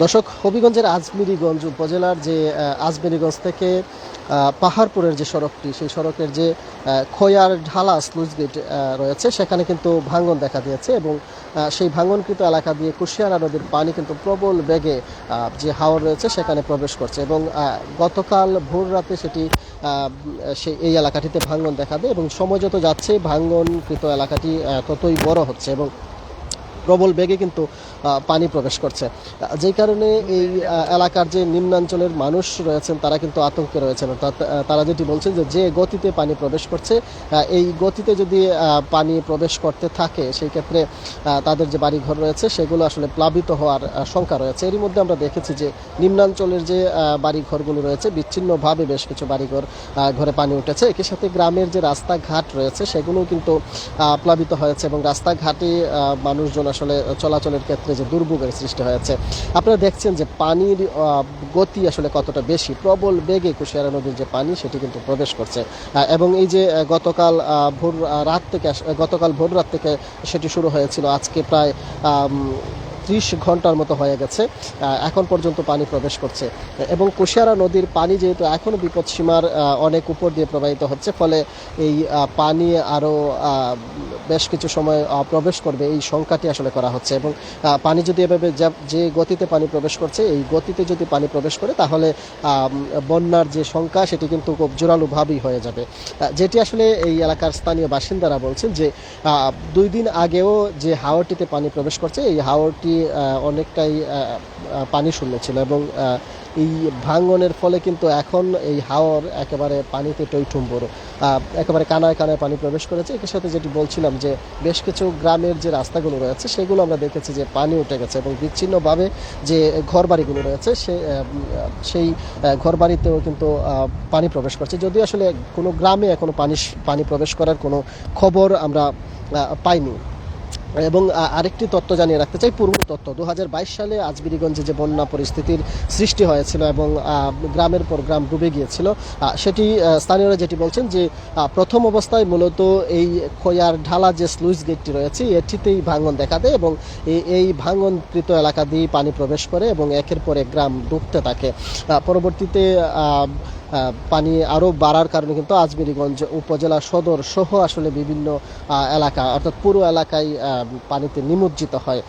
দর্শক, হবিগঞ্জের আজমিরিগঞ্জ উপজেলার যে আজমিরিগঞ্জ থেকে পাহাড়পুরের যে সড়কটি, সেই সড়কের যে খোয়ার ঢালা স্লুজ গেট রয়েছে, সেখানে কিন্তু ভাঙন দেখা দিয়েছে এবং সেই ভাঙনকৃত এলাকা দিয়ে কুশিয়ারা নদীর পানি কিন্তু প্রবল বেগে যে হাওর রয়েছে, সেখানে প্রবেশ করছে এবং গতকাল ভোর রাতে সেটি সেই এই এলাকাটিতে ভাঙন দেখা দেয় এবং সময় যত যাচ্ছে, ভাঙনকৃত এলাকাটি ততই বড় হচ্ছে এবং প্রবল বেগে কিন্তু পানি প্রবেশ করছে। যেই কারণে এই এলাকার যে নিম্নাঞ্চলের মানুষ রয়েছেন, তারা কিন্তু আতঙ্কে রয়েছেন। অর্থাৎ তারা যেটি বলছেন যে যে গতিতে পানি প্রবেশ করছে এই গতিতে যদি পানি প্রবেশ করতে থাকে, সেই ক্ষেত্রে তাদের যে বাড়িঘর রয়েছে, সেগুলো আসলে প্লাবিত হওয়ার শঙ্কা রয়েছে। এরই মধ্যে আমরা দেখেছি যে, নিম্নাঞ্চলের যে বাড়িঘরগুলো রয়েছে, বিচ্ছিন্নভাবে বেশ কিছু বাড়িঘর ঘরে পানি উঠেছে। একই সাথে গ্রামের যে রাস্তাঘাট রয়েছে, সেগুলোও কিন্তু প্লাবিত হয়েছে এবং রাস্তাঘাটে মানুষজন আসলে চলাচলের ক্ষেত্রে যে দুর্ভোগের সৃষ্টি হয়েছে। আপনারা দেখছেন যে পানির গতি আসলে কতটা বেশি। প্রবল বেগে কুশিয়ারা নদীর যে পানি, সেটি কিন্তু প্রবেশ করছে। এবং এই যে গতকাল ভোর রাত থেকে গতকাল ভোর রাত থেকে সেটি শুরু হয়েছিল। আজকে প্রায় ত্রিশ ঘণ্টার মতো হয়ে গেছে এখন পর্যন্ত পানি প্রবেশ করছে। এবং কুশিয়ারা নদীর পানি যেহেতু এখনও বিপদসীমার অনেক উপর দিয়ে প্রবাহিত হচ্ছে, ফলে এই পানি আরও বেশ কিছু সময় প্রবেশ করবে এই সংখ্যাটি আসলে করা হচ্ছে। এবং পানি যদি এভাবে যে গতিতে পানি প্রবেশ করছে, এই গতিতে যদি পানি প্রবেশ করে, তাহলে বন্যার যে সংখ্যা সেটি কিন্তু খুব জোরালোভাবেই হয়ে যাবে। যেটি আসলে এই এলাকার স্থানীয় বাসিন্দারা বলছেন যে দুই দিন আগেও যে হাওরটিতে পানি প্রবেশ করছে, এই হাওরটি অনেকটাই পানি শূন্য ছিল এবং এই ভাঙ্গনের ফলে কিন্তু এখন এই হাওর একেবারে পানিতে টইঠুম্বর একেবারে কানায় কানায় পানি প্রবেশ করেছে। এর সাথে যেটি বলছিলাম যে, বেশ কিছু গ্রামের যে রাস্তাগুলো রয়েছে, সেগুলো আমরা দেখেছি যে পানি উঠে গেছে এবং বিচ্ছিন্নভাবে যে ঘরবাড়িগুলো রয়েছে, সে সেই ঘরবাড়িতেও কিন্তু পানি প্রবেশ করছে। যদিও আসলে কোনো গ্রামে এখনও পানি পানি প্রবেশ করার কোনো খবর আমরা পাইনি। এবং আরেকটি তথ্য জানিয়ে রাখতে চাই, পূর্ব তথ্য দু হাজার বাইশ সালে আজমিরিগঞ্জে যে বন্যা পরিস্থিতির সৃষ্টি হয়েছিল এবং গ্রামের পর গ্রাম ডুবে গিয়েছিল সেটি স্থানীয়রা যেটি বলছেন যে প্রথম অবস্থায় মূলত এই খয়ার ঢালা যে স্লুইস গেটটি রয়েছে, এটিতেই ভাঙন দেখা দেয় এবং এই- ভাঙনকৃত এলাকা দিয়ে পানি প্রবেশ করে এবং একের পর এক গ্রাম ডুবতে থাকে। পরবর্তীতে পানি আরও বাড়ার কারণে কিন্তু আজমিরিগঞ্জ উপজেলা সদর সহ আসলে বিভিন্ন এলাকা, অর্থাৎ পুরো এলাকায় পানিতে নিমজ্জিত হয়।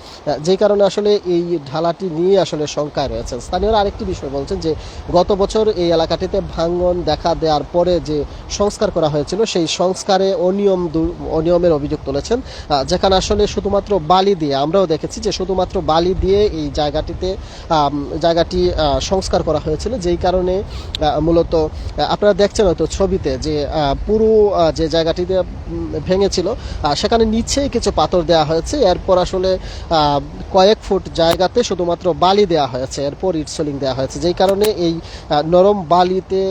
যেই কারণে আসলে এই ঢালাটি নিয়ে আসলে শঙ্কায় রয়েছেন। স্থানীয়রা আরেকটি বিষয় বলছেন যে, গত বছর এই এলাকাটিতে ভাঙন দেখা দেওয়ার পরে যে সংস্কার করা হয়েছিল, সেই সংস্কারে অনিয়ম অনিয়মের অভিযোগ তুলেছেন। যেখানে আসলে শুধুমাত্র বালি দিয়ে, আমরাও দেখেছি যে শুধুমাত্র বালি দিয়ে এই জায়গাটিতে জায়গাটি সংস্কার করা হয়েছিল। যেই কারণে মূলত আহ, আপনারা দেখছেন হয়তো ছবিতে যে পুরো যে জায়গাটিতে ভেঙেছিল সেখানে নিচে কিছু পাথর দেওয়া হয়েছে। এরপর আসলে কয়েক ফুট জায়গাতে শুধুমাত্র বালি দেওয়া হয়েছে। এরপর ইটসোলিং দেওয়া হয়েছে। যেই কারণে এই নরম বালিতে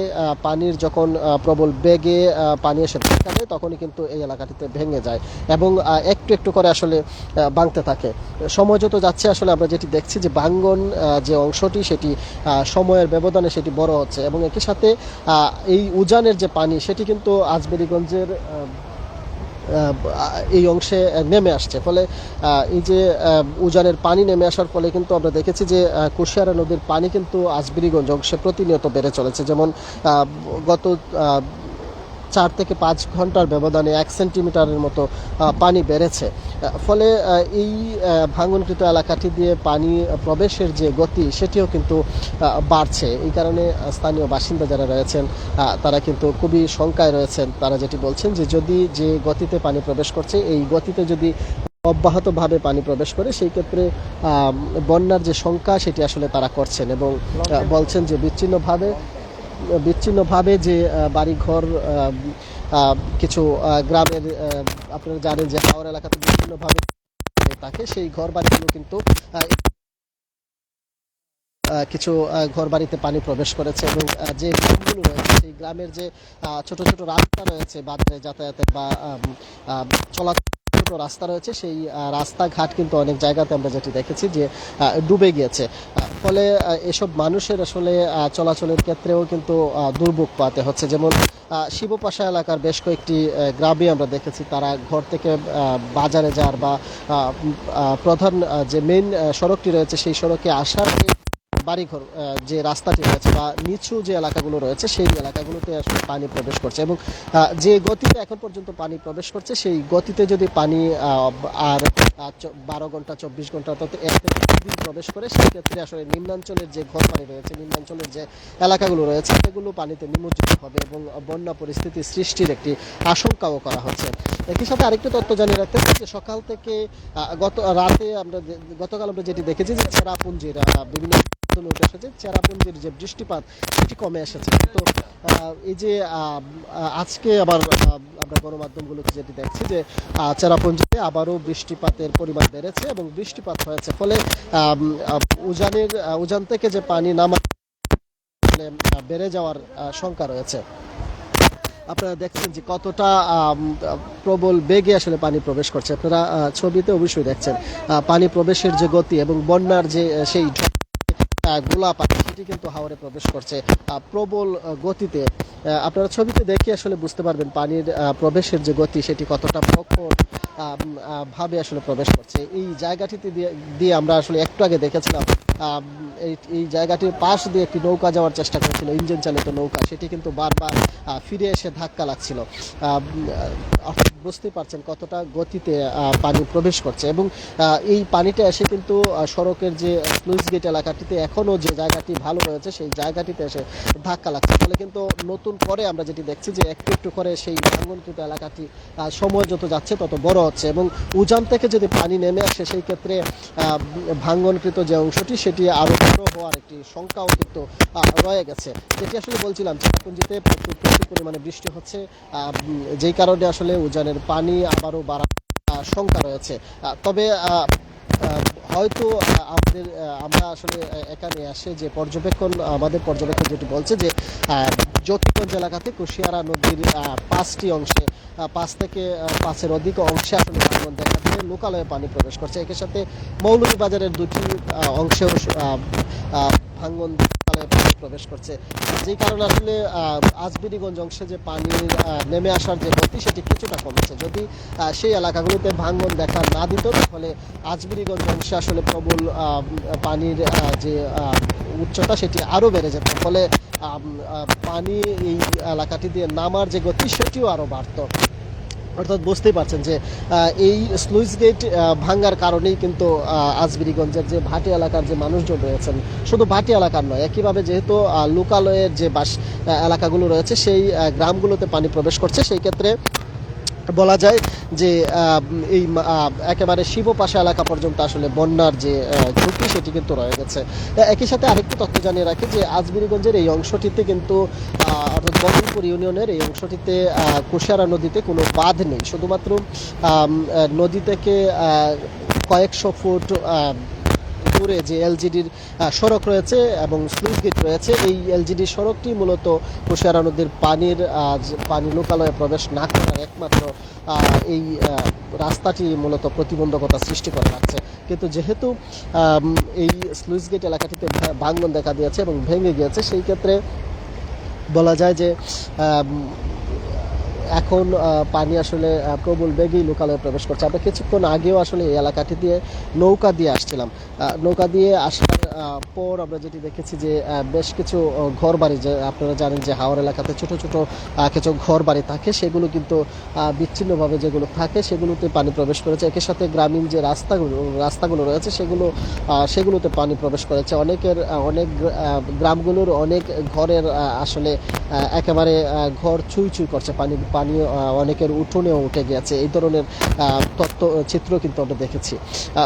পানির যখন প্রবল বেগে পানি এসে থাকে তখনই কিন্তু এই এলাকাটিতে ভেঙে যায় এবং একটু একটু করে আসলে ভাঙতে থাকে। সময় যত যাচ্ছে আসলে আমরা যেটি দেখছি যে বাঙ্গন যে অংশটি সেটি সময়ের ব্যবধানে সেটি বড় হচ্ছে এবং একই সাথে এই উজানের যে পানি, সেটি কিন্তু আজমেরিগঞ্জের এই অংশে নেমে আসছে। ফলে এই যে উজানের পানি নেমে আসার ফলে কিন্তু আমরা দেখেছি যে কুশিয়ারা নদীর পানি কিন্তু আজবিরিগঞ্জ অংশে প্রতিনিয়ত বেড়ে চলেছে। যেমন গত চার থেকে পাঁচ ঘণ্টার ব্যবধানে এক সেন্টিমিটারের মতো পানি বেড়েছে। ফলে এই ভাঙনকৃত এলাকাটি দিয়ে পানি প্রবেশের যে গতি, সেটিও কিন্তু বাড়ছে। এই কারণে স্থানীয় বাসিন্দা যারা রয়েছেন তারা কিন্তু খুবই শঙ্কায় রয়েছেন। তারা যেটি বলছেন যে, যদি যে গতিতে পানি প্রবেশ করছে, এই গতিতে যদি অব্যাহতভাবে পানি প্রবেশ করে, সেই ক্ষেত্রে বন্যার যে শঙ্কা, সেটি আসলে তারা করছেন এবং বলছেন যে বিচ্ছিন্নভাবে বিচ্ছিন্নভাবে যে বাড়িঘর কিছু গ্রামের আপনারা জানেন যে হাওড় এলাকাতে বিচ্ছিন্নভাবে থাকে সেই ঘর বাড়িগুলো কিন্তু কিছু ঘর বাড়িতে পানি প্রবেশ করেছে এবং যে গ্রামগুলো রয়েছে সেই গ্রামের যে ছোট ছোট রাস্তা রয়েছে বাজারে যাতায়াতের বা আম, ছোট রাস্তা রয়েছে, সেই রাস্তাঘাট কিন্তু অনেক জায়গাতে আমরা যেটি দেখেছি যে ডুবে গিয়েছে। ফলে এসব মানুষের আসলে চলাচলের ক্ষেত্রেও কিন্তু দুর্ভোগ পাতে হচ্ছে। যেমন শিবপাশা এলাকার বেশ কয়েকটি গ্রামে আমরা দেখেছি, তারা ঘর থেকে বাজারে যাওয়ার বা প্রধান যে মেইন সড়কটি রয়েছে, সেই সড়কে আসার বাড়িঘর যে রাস্তাটি রয়েছে বা নিচু যে এলাকাগুলো রয়েছে, সেই এলাকাগুলোতে আসলে পানি প্রবেশ করছে এবং যে গতিতে এখন পর্যন্ত পানি প্রবেশ করছে, সেই গতিতে যদি পানি আর বারো ঘণ্টা, চব্বিশ ঘণ্টা অর্থাৎ এক দিন প্রবেশ করে, সেই ক্ষেত্রে আসলে নিম্নাঞ্চলের যে ঘর বাড়ি রয়েছে, নিম্নাঞ্চলের যে এলাকাগুলো রয়েছে, সেগুলো পানিতে নিমজ্জিত হবে এবং বন্যা পরিস্থিতি সৃষ্টির একটি আশঙ্কাও করা হচ্ছে। একই সাথে আরেকটি তথ্য জানিয়ে রাখতে যে সকাল থেকে গত রাতে আমরা গতকাল আমরা যেটি দেখেছি যে চেরাপুঞ্জির বিভিন্ন মাধ্যমে উঠে এসেছে চেরাপুঞ্জির যে বৃষ্টিপাত, সেটি কমে এসেছে। তো এই যে আজকে আবার আমরা গণমাধ্যমগুলোতে যেটি দেখছি যে চেরাপুঞ্জিতে আবারও বৃষ্টিপাতের পরিমাণ বেড়েছে এবং বৃষ্টিপাত হয়েছে। ফলে উজানের উজান থেকে যে পানি নামা বেড়ে যাওয়ার শঙ্কা রয়েছে। আপনারা দেখছেন যে কতটা প্রবল বেগে আসলে পানি প্রবেশ করছে। আপনারা ছবিতে অবশ্যই দেখছেন পানি প্রবেশের যে গতি এবং বন্যার যে সেই গোলা পানি সেটি কিন্তু হাওরে প্রবেশ করছে প্রবল গতিতে। আপনারা ছবিতে দেখে আসলে বুঝতে পারবেন পানির প্রবেশের যে গতি, সেটি কতটা প্রখর ভাবে আসলে প্রবেশ করছে। এই জায়গাটিতে দিয়ে আমরা আসলে একটু আগে দেখেছিলাম এই জায়গাটির পাশ দিয়ে একটি নৌকা যাওয়ার চেষ্টা করেছিল, ইঞ্জিন চালিত নৌকা। সেটি কিন্তু বারবার ফিরে এসে ধাক্কা লাগছিল। বুঝতেই পারছেন কতটা গতিতে পানি প্রবেশ করছে। এবং এই পানিটা এসে কিন্তু সড়কের যে স্লুইস গেট এলাকাটিতে এখনও যে জায়গাটি ভালো রয়েছে, সেই জায়গাটিতে এসে ধাক্কা লাগছে। ফলে কিন্তু নতুন করে আমরা যেটি দেখছি যে, একটু একটু করে সেই ভাঙ্গনকৃত এলাকাটি সময় যত যাচ্ছে, তত বড় হচ্ছে। এবং উজান থেকে যদি পানি নেমে আসে, সেই ক্ষেত্রে ভাঙ্গনকৃত যে অংশটি সেটি আরও বড় হওয়ার একটি শঙ্কাও কিন্তু রয়ে গেছে। যেটি আসলে বলছিলাম চিরাপুঞ্জিতে প্রচুর প্রচুর পরিমাণে বৃষ্টি হচ্ছে যেই কারণে আসলে উজানের পানি আবারও বাড়ার শঙ্কা রয়েছে। তবে হয়তো আমাদের আমরা আসলে এখানে আসে যে পর্যবেক্ষণ, আমাদের পর্যবেক্ষণ যেটি বলছে যে জ্যোতিগঞ্জ এলাকাতে কুশিয়ারা নদীর পাঁচটি অংশে পাঁচ থেকে পাঁচের অধিক অংশে আসলে ভাঙন দেখা দিয়ে লোকালয়ে পানি প্রবেশ করছে। একই সাথে মৌলভীবাজারের দুটি অংশেও পানি প্রবেশ করছে। যেই কারণে আসলে আজবিরিগঞ্জ অংশে যে পানির নেমে আসার যে গতি, সেটি কিছুটা কমেছে। যদি সেই এলাকাগুলোতে ভাঙ্গন দেখা না দিত, তাহলে আজবিরিগঞ্জ অংশে আসলে প্রবল পানির যে উচ্চতা, সেটি আরও বেড়ে যেত। ফলে পানি এই এলাকাটি দিয়ে নামার যে গতি, সেটিও আরও বাড়তো। অর্থাৎ বুঝতেই পারছেন যে এই স্লুইস গেট ভাঙ্গার কারণেই কিন্তু আজবিরিগঞ্জের যে ভাটি এলাকার যে মানুষজন রয়েছেন, শুধু ভাটি এলাকার নয়, একইভাবে যেহেতু লোকালয়ের যে বাস এলাকাগুলো রয়েছে, সেই গ্রামগুলোতে পানি প্রবেশ করছে, সেই ক্ষেত্রে বলা যায় যে এই একেবারে শিবপাশা এলাকা পর্যন্ত আসলে বন্যার যে ঝুঁকি সেটি কিন্তু রয়ে গেছে। একই সাথে আরেকটি তথ্য জানিয়ে রাখি যে, আজমিরিগঞ্জের এই অংশটিতে কিন্তু অর্থাৎ বদলপুর ইউনিয়নের এই অংশটিতে কুশিয়ারা নদীতে কোনো বাঁধ নেই। শুধুমাত্র নদী থেকে কয়েকশো ফুট দূরে যে এলজিডির সড়ক রয়েছে এবং স্লুইস গেট রয়েছে, এই এলজিডি সড়কটি মূলত কুশিয়ারা নদীর পানির পানি লোকালয়ে প্রবেশ না করার একমাত্র এই রাস্তাটি মূলত প্রতিবন্ধকতা সৃষ্টি করে রাখছে। কিন্তু যেহেতু এই স্লুইস গেট এলাকাটিতে ভা- ভাঙন দেখা দিয়েছে এবং ভেঙে গিয়েছে, সেই ক্ষেত্রে বলা যায় যে এখন পানি আসলে প্রবল বেগেই লোকালয়ে প্রবেশ করছে। আমরা কিছুক্ষণ আগেও আসলে এই এলাকাটি দিয়ে নৌকা দিয়ে আসছিলাম। নৌকা দিয়ে আসার পর আমরা যেটি দেখেছি যে বেশ কিছু ঘর বাড়ি যে আপনারা জানেন যে হাওড় এলাকাতে ছোট ছোট কিছু ঘর বাড়ি থাকে, সেগুলো কিন্তু বিচ্ছিন্নভাবে যেগুলো থাকে, সেগুলোতে পানি প্রবেশ করেছে। একই সাথে গ্রামীণ যে রাস্তাগুলো রাস্তাগুলো রয়েছে, সেগুলো সেগুলোতে পানি প্রবেশ করেছে। অনেকের অনেক গ্রামগুলোর অনেক ঘরের আসলে একেবারে ঘর চুই চুই করছে। পানি পানি অনেকের উঠোনেও উঠে গেছে এই ধরনের তত্ত্ব, চিত্র কিন্তু আমরা দেখেছি।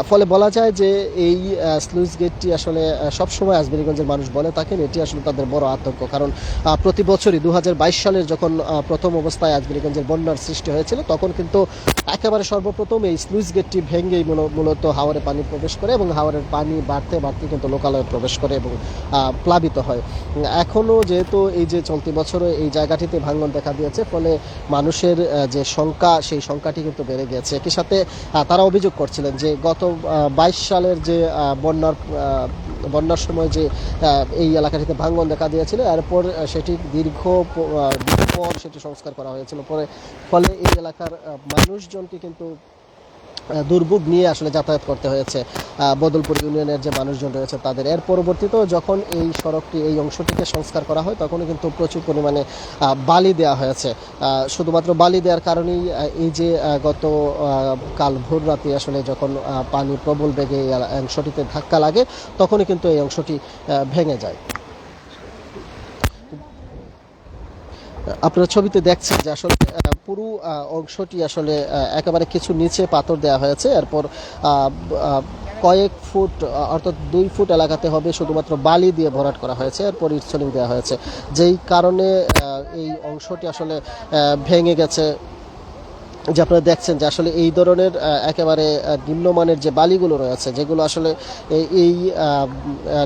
ফলে বলা যায় যে, এই স্লুইস গেটটি আসলে আহ, সবসময় আজমেরিগঞ্জের মানুষ বলে থাকেন এটি আসলে তাদের বড় আতঙ্ক। কারণ প্রতি বছরই দু হাজার বাইশ সালের যখন প্রথম অবস্থায় আজমেরিগঞ্জের বন্যার সৃষ্টি হয়েছিল তখন কিন্তু একেবারে সর্বপ্রথম এই স্লুইস গেটটি ভেঙেই মূলত হাওরে পানি প্রবেশ করে এবং হাওরের পানি বাড়তে বাড়তে কিন্তু লোকালয়ে প্রবেশ করে এবং প্লাবিত হয়। উম, এখনও যেহেতু এই যে চলতি বছরে এই জায়গাটিতে ভাঙন দেখা দিয়েছে ফলে মানুষের যে সংখ্যা সেই সংখ্যাটি কিন্তু বেড়ে গেছে। একই সাথে তারা অভিযোগ করছিলেন যে গত বাইশ সালের যে বন্যার বন্যার সময় যে এই এলাকাটিতে ভাঙন দেখা দিয়েছিল, এরপর সেটি দীর্ঘ দীর্ঘ পর সেটি সংস্কার করা হয়েছিল। পরে, ফলে এই এলাকার মানুষজনকে কিন্তু দুর্ভোগ নিয়ে আসলে যাতায়াত করতে হয়েছে। বদলপুর ইউনিয়নের যে মানুষজন রয়েছে তাদের। এর পরবর্তীতেও যখন এই সড়কটি, এই অংশটিকে সংস্কার করা হয়, তখনও কিন্তু প্রচুর পরিমাণে বালি দেওয়া হয়েছে। শুধুমাত্র বালি দেওয়ার কারণেই এই যে গত কাল ভোর রাতে আসলে যখন পানি প্রবল বেগে এই অংশটিতে ধাক্কা লাগে, তখনই কিন্তু এই অংশটি ভেঙে যায়। আপনারা ছবিতে দেখছেন যে আসলে পুরো অংশটি আসলে একেবারে কিছু নিচে পাথর দেওয়া হয়েছে। এরপর কয়েক ফুট অর্থাৎ দুই ফুট এলাকাতে হবে শুধুমাত্র বালি দিয়ে ভরাট করা হয়েছে। এরপর ইটসলিং দেওয়া হয়েছে। যেই কারণে এই অংশটি আসলে ভেঙে গেছে। যে আপনারা দেখছেন যে আসলে এই ধরনের একেবারে নিম্নমানের যে বালিগুলো রয়েছে, যেগুলো আসলে এই-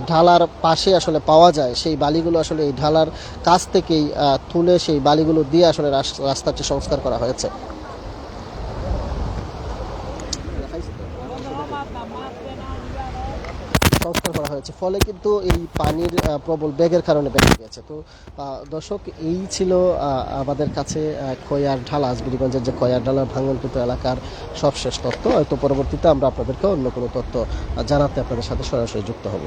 ঢালার পাশে আসলে পাওয়া যায়, সেই বালিগুলো আসলে এই ঢালার কাছ থেকেই তুলে সেই বালিগুলো দিয়ে আসলে রাস- রাস্তাটি সংস্কার করা হয়েছে। সংস্কার করা হয়েছে। ফলে কিন্তু এই পানির প্রবল বেগের কারণে বেড়ে গেছে তো দর্শক, এই ছিল আমাদের কাছে খৈয়ার ঢালা, আজবিরিগঞ্জের যে খয়ার ঢালা, ভাঙনকৃত এলাকার সবশেষ তথ্য। হয়তো পরবর্তীতে আমরা আপনাদেরকে অন্য কোনো তথ্য জানাতে আপনাদের সাথে সরাসরি যুক্ত হব।